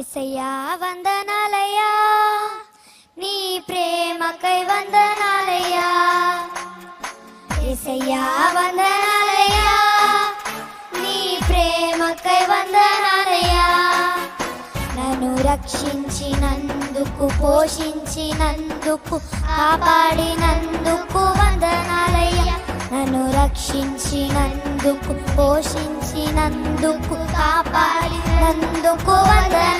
ఏసయ్యా వందనాలయ్యా. నీ ప్రేమకై వందనాలయ్యా. ఏసయ్యా వందనాలయ్యా. నీ ప్రేమకై వందనాలయ్యా. నన్ను రక్షించినందుకు పోషించినందుకు కాపాడినందుకు వందనాలయ్యా. నన్ను రక్షించినందుకు పోషించినందుకు కాపాడినందుకు వందన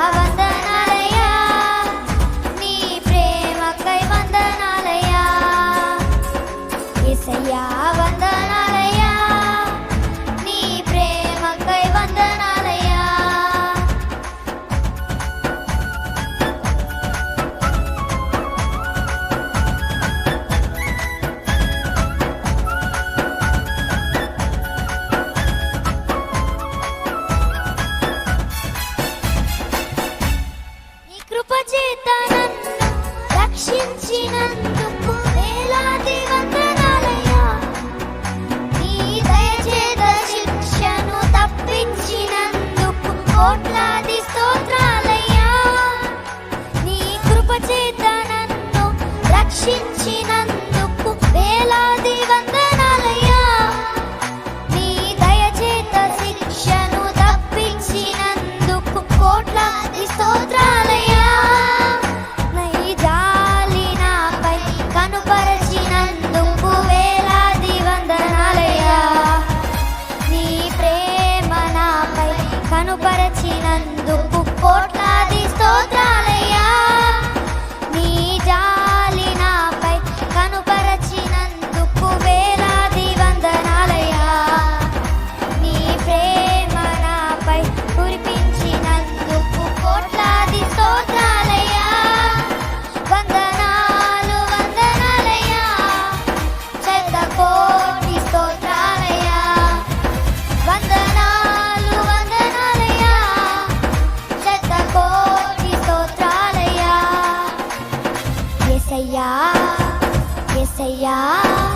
唉呀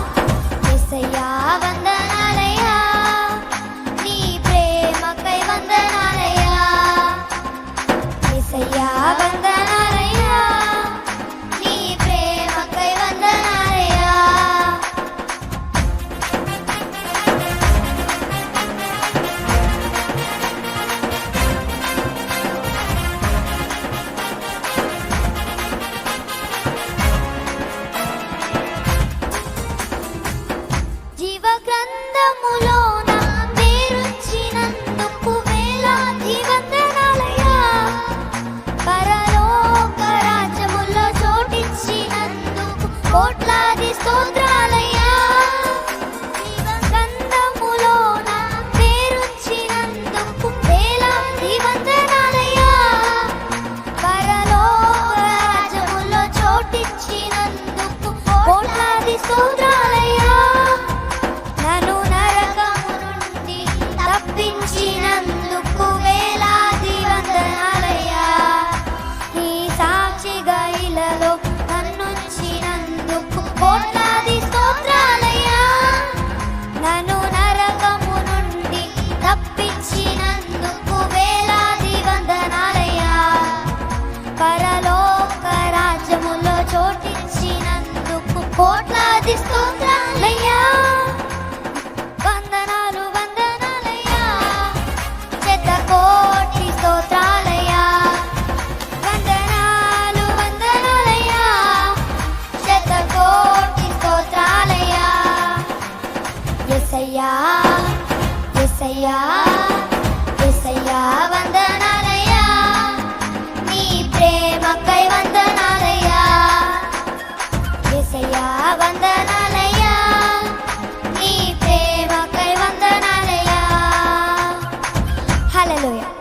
కోట్లాది స్తోత్ర కోట్లాది స్తోత్రాలయ్యా. వందనాలు వందనాలయ్యా. చెత్త కోటి స్తోత్రాలయ్యా. వందనాలు వందనాలయ్యా. చెత్త కోటి స్తోత్రాలయ్యా. ఎసయ్యా ఎసయ్యా ఎసయ్యా వందనాలయ్యా. నీ ప్రేమకై వంద episodio.